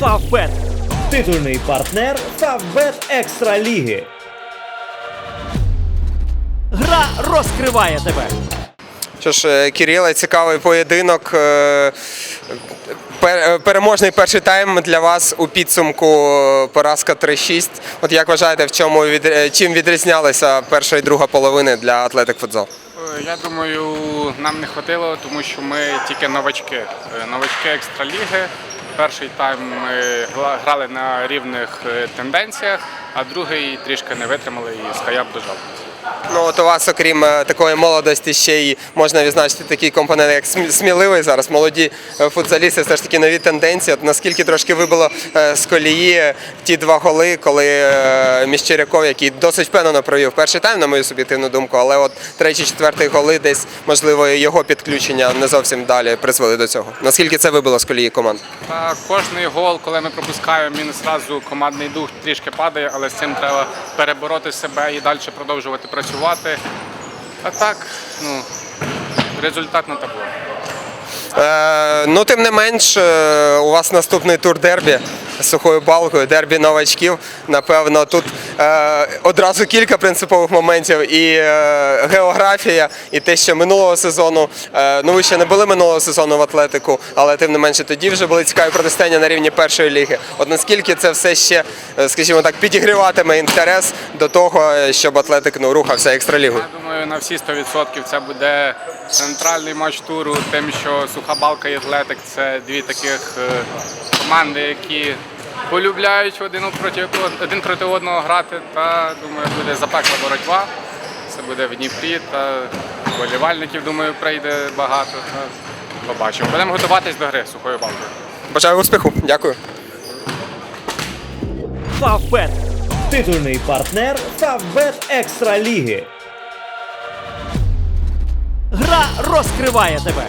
Фавбет. Титульний партнер Фавбет Екстра Ліги. Гра розкриває тебе. Що ж, е, Кириле, цікавий поєдинок. Е, е, Переможний перший тайм для вас у підсумку е, поразка 3-6. От як вважаєте, в чому чим відрізнялися перша і друга половини для Атлетик Футзал? Я думаю, нам не хватило, тому що ми тільки новачки. Е, Новачки екстраліги. Перший тайм ми грали на рівних е, тенденціях, а другий трішки не витримали і скаяп дожав. Ну от у вас, окрім е, такої молодості, ще й можна відзначити такий компонент, як сміливий зараз. Молоді е, футзалісти, все ж таки нові тенденції. От наскільки трошки вибило е, з колії ті два голи, коли Міщеряков, який досить впевнено провів перший тайм, на мою суб'єктивну думку, але от третій, четвертий голи, десь можливо його підключення не зовсім далі призвели до цього. Наскільки це вибило з колії команд? Кожний гол, коли ми пропускаємо, він зразу командний дух трішки падає, але з цим треба перебороти себе і далі продовжувати працювати. А так, ну, результат на табло. Е, ну, тим не менш, е, у вас наступний тур дербі сухою балкою, дербі новачків. Напевно, тут е, одразу кілька принципових моментів. І е, географія, і те, що минулого сезону, е, ну ви ще не були минулого сезону в Атлетику, але тим не менше тоді вже були цікаві протистояння на рівні першої ліги. От наскільки це все ще, е, скажімо так, підігріватиме інтерес до того, е, щоб Атлетик ну, рухався екстралігою? Я думаю, на всі 100% це буде центральний матч туру, тим, що Суха Балка і Атлетик це дві таких е, команди, які полюбляють один проти один проти одного грати. Та думаю, буде запекла боротьба. Це буде в Дніпрі та болівальників, думаю, прийде багато. Та побачимо. Будемо готуватись до гри сухою балкою. Бажаю успіху, дякую. Фавбет. Титульний партнер Фавбет Екстра Ліги. Гра розкриває тебе.